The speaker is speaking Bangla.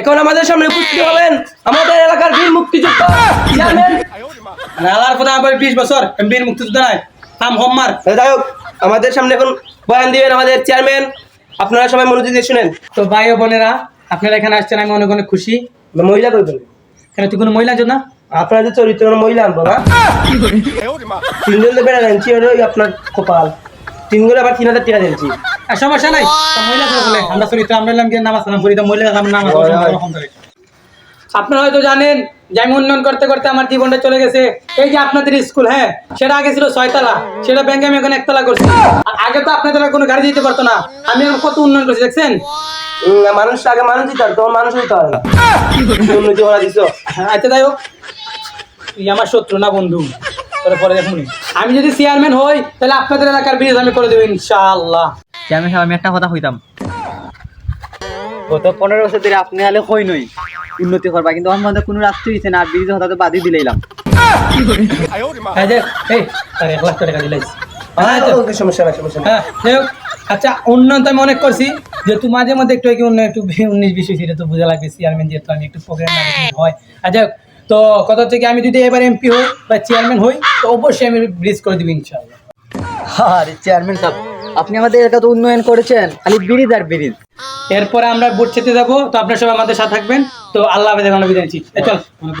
এখন আমাদের সামনে উপস্থিত হবেন আমাদের এলাকার বীর মুক্তিযোদ্ধা কথা আবার বিশ বছর বীর মুক্তিযোদ্ধা নাই থাম হোমমার। যাই হোক আমাদের সামনে এখন বয়ান দিবেন আমাদের চেয়ারম্যান। আপনারা সবাই মনোযোগ দিয়ে শুনেন। তো ভাই ও বোনেরা আপনারা এখানে আসছেন আমি অনেক অনেক খুশি। মহিলা করবেন কেন তুই কোনো মহিলা না? আপনার যে চরিত্র মহিলা আনব না তিনজন তো বেড়া জানছি আপনার কপাল। তিনজন আবার তিন হাজার টাকা দিয়েছি। সমস্যা নাই। মহিলা বলে আমরা চরিত্র আমরা এলাম গিয়ে নামাজ করি মহিলা আমরা নামাজ আপনারা হয়তো জানেন যে আমি উন্নয়ন করতে করতে আমার জীবনটা চলে গেছে। এই যে আপনাদের স্কুল হ্যাঁ সেটা আগে ছিল ছয়তলা সেটা ব্যাংকে আমি এখন একতলা করছি। আর আগে তো আপনাদের কোনো গাড়ি দিতে পারতো না। আমি এখন কত উন্নয়ন করছি দেখছেন? মানুষ আগে মানুষ দিতে হবে তখন মানুষ দিতে হবে উন্নতি করা দিছ। হ্যাঁ, আচ্ছা যাই হোক। আমার শত্রু না বন্ধু? পরে পরে দেখুন। আমি যদি চেয়ারম্যান হই তাহলে আপনাদের এলাকার ব্রিজ আমি করে দেবো ইনশাআল্লাহ। চেয়ারম্যান সাহেব আমি একটা কথা কইতাম। গত পনেরো বছর ধরে আপনি হলে হই নই উন্নতি করবা কিন্তু আমার মধ্যে কোনো হইছে না আর ব্রিজ হঠাৎ বাদি দিলাইলাম হ্যাঁ হোক আচ্ছা উন্নয়ন তো আমি অনেক করছি যেহেতু মাঝে মধ্যে একটু উন্নয়ন একটু উনিশ বিশ হয়েছে এটা তো বোঝা লাগবে চেয়ারম্যান যেহেতু আমি একটু প্রোগ্রাম হয়। আচ্ছা তো কথা হচ্ছে কি আমি যদি এবার এমপি হই বা চেয়ারম্যান হই তো অবশ্যই আমি ব্রিজ করে দিব ইনশাআল্লাহ। আরে চেয়ারম্যান সাহেব আপনি আমাদের এলাকা তো উন্নয়ন করেছেন, খালি ব্রিজ আর ব্রিজ। এরপরে আমরা বুট চেতে যাব, তো আপনার সবাই আমাদের সাথে থাকবেন। তো আল্লাহ হাফেজ বিদায় চল।